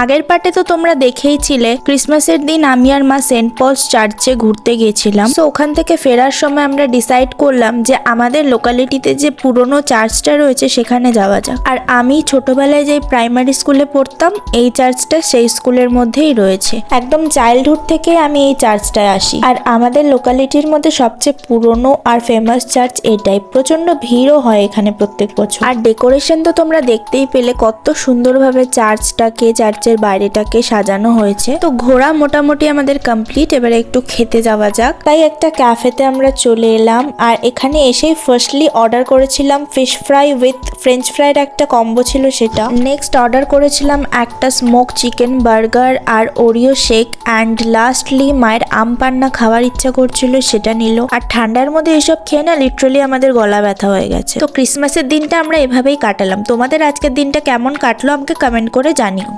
আগের পার্টে তো তোমরা দেখেই ছিলে, ক্রিসমাসের দিন আমি আর মা সেন্ট পলস চার্চে ঘুরতে গিয়েছিলাম। তো ওখান থেকে ফেরার সময় আমরা ডিসাইড করলাম যে আমাদের লোকালিটিতে যে পুরনো চার্চটা রয়েছে সেখানে যাওয়া যাক। আর আমি ছোটবেলায় যে প্রাইমারি স্কুলে পড়তাম, এই চার্চটা সেই স্কুলের মধ্যেই রয়েছে। একদম চাইল্ডহুড থেকে আমি এই চার্চটায় আসি। আর আমাদের লোকালিটির মধ্যে সবচেয়ে পুরনো আর ফেমাস চার্চ এটাই। প্রচণ্ড ভিড়ও হয় এখানে প্রত্যেক বছর। আর ডেকোরেশন তো তোমরা দেখতেই পেলে কত সুন্দরভাবে চার্চটাকে চার্চের বাইরেটাকে সাজানো হয়েছে। তো ঘোরা মোটামুটি আমাদের কমপ্লিট এবারে একটু খেতে যাওয়া যাক। তাই একটা ক্যাফেতে আমরা চলে এলাম। আর এখানে এসেই ফার্স্টলি অর্ডার করেছিলাম fish fry with french fried একটা কম্বো ছিল সেটা। নেক্সট অর্ডার করেছিলাম একটা স্মোক চিকেন বার্গার আর ওরিও শেক অ্যান্ড লাস্টলি মায়ের আম পান্না খাওয়ার ইচ্ছা করছিল সেটা নিল। আর ঠান্ডার মধ্যে এসব খেয়ে না লিটারালি আমাদের গলা ব্যথা হয়ে গেছে। তো ক্রিসমাসের দিনটা আমরা এভাবেই কাটালাম। তোমাদের আজকের দিনটা কেমন কাটলো আমাকে কমেন্ট করে জানিও।